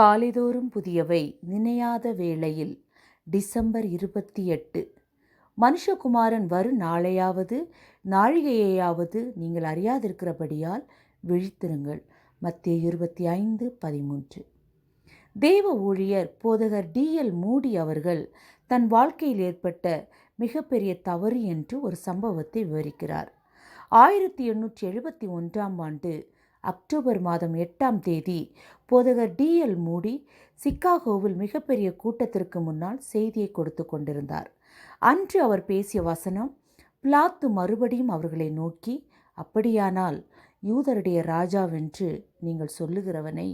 காலைதோறும் புதியவை நினையாத வேளையில். டிசம்பர் இருபத்தி எட்டு. மனுஷகுமாரன் வரும் நாளையாவது நாழிகையையாவது நீங்கள் அறியாதிருக்கிறபடியால் விழித்திருங்கள். மத்திய இருபத்தி ஐந்து பதிமூன்று. தேவ ஊழியர் போதகர் டிஎல் மூடி அவர்கள் தன் வாழ்க்கையில் ஏற்பட்ட மிகப்பெரிய தவறு என்று ஒரு சம்பவத்தை விவரிக்கிறார். ஆயிரத்தி எண்ணூற்றி எழுபத்தி ஒன்றாம் ஆண்டு அக்டோபர் மாதம் எட்டாம் தேதி. போதகர் டிஎல் மூடி சிக்காகோவில் மிகப்பெரிய கூட்டத்திற்கு முன்னால் செய்தியை கொடுத்து கொண்டிருந்தார். அன்று அவர் பேசிய வசனம் பிளாத்து மறுபடியும் அவர்களை நோக்கி அப்படியானால் யூதருடைய ராஜாவென்று நீங்கள் சொல்லுகிறவனை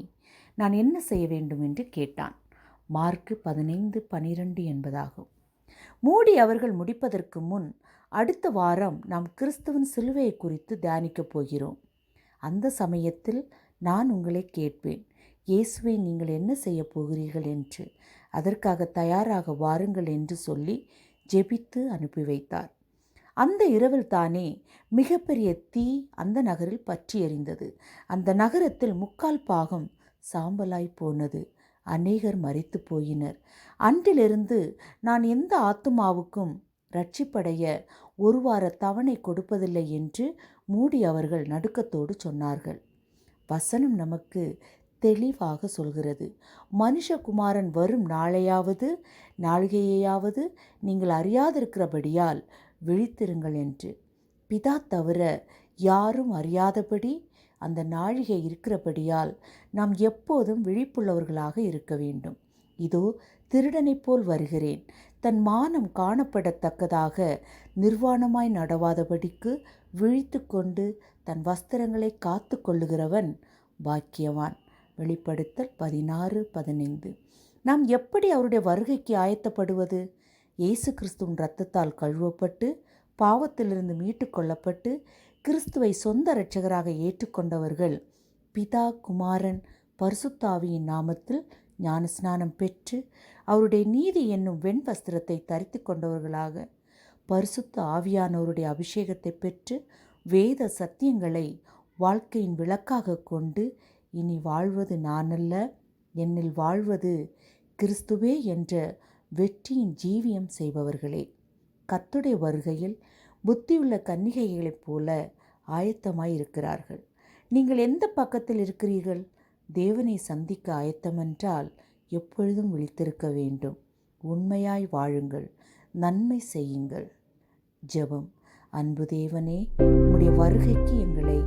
நான் என்ன செய்ய வேண்டும்? என்று கேட்டான். மார்க்கு பதினைந்து பனிரெண்டு என்பதாகும். மூடி அவர்கள் முடிப்பதற்கு முன் அடுத்த வாரம் நாம் கிறிஸ்துவின் சிலுவையை குறித்து தியானிக்கப் போகிறோம். அந்த சமயத்தில் நான் உங்களை கேட்பேன். இயேசுவை நீங்கள் என்ன செய்ய போகிறீர்கள் என்று. அதற்காக தயாராக வாருங்கள் என்று சொல்லி ஜெபித்து அனுப்பி வைத்தார். அந்த இரவில் தானே மிகப்பெரிய தீ அந்த நகரில் பற்றி எறிந்தது அந்த நகரத்தில் முக்கால் பாகம் சாம்பலாய் போனது. அநேகர் மறித்து போயினர். அன்றிலிருந்து நான் எந்த ஆத்துமாவுக்கும் ரட்சிப்படைய ஒரு வார தவணை கொடுப்பதில்லை என்று மூடி அவர்கள் நடுக்கத்தோடு சொன்னார்கள். வசனம் நமக்கு தெளிவாக சொல்கிறது. மனுஷகுமாரன் வரும் நாளையாவது நாளிகையையாவது நீங்கள் அறியாதிருக்கிறபடியால் விழித்திருங்கள் என்று. பிதா தவிர யாரும் அறியாதபடி அந்த நாழிகை இருக்கிறபடியால் நாம் எப்போதும் விழிப்புள்ளவர்களாக இருக்க வேண்டும். இதோ திருடனைப் போல் வருகிறேன். தன் மானம் காணப்படத்தக்கதாக நிர்வாணமாய் நடவாதபடிக்கு விழித்து கொண்டு தன் வஸ்திரங்களை காத்து கொள்ளுகிறவன் பாக்கியவான். வெளிப்படுத்தல் பதினாறு பதினைந்து. நாம் எப்படி அவருடைய வருகைக்கு ஆயத்தப்படுவது? இயேசு கிறிஸ்துவின் ரத்தத்தால் கழுவப்பட்டு பாவத்திலிருந்து மீட்டு கொள்ளப்பட்டு கிறிஸ்துவை சொந்த இரட்சகராக ஏற்றுக்கொண்டவர்கள் பிதா குமாரன் பரிசுத்தாவியின் நாமத்தில் ஞானஸ்நானம் பெற்று அவருடைய நீதி என்னும் வெண் வஸ்திரத்தை தரித்து கொண்டவர்களாக பரிசுத்த ஆவியானவருடைய அபிஷேகத்தை பெற்று வேத சத்தியங்களை வாழ்க்கையின் விளக்காக கொண்டு இனி வாழ்வது நானல்ல என்னில் வாழ்வது கிறிஸ்துவே என்ற வெற்றியின் ஜீவியம் செய்பவர்களே. கத்துடைய வருகையில் புத்தியுள்ள கன்னிகைகளைப் போல ஆயத்தமாய் இருக்கிறார்கள் நீங்கள் எந்த பக்கத்தில் இருக்கிறீர்கள்? தேவனை சந்திக்க ஆயத்தமென்றால் எப்பொழுதும் விழித்திருக்க வேண்டும். உண்மையாய் வாழுங்கள். நன்மை செய்யுங்கள். ஜெபம். அன்பு தேவனே உம்முடைய வருகைக்கு எங்களை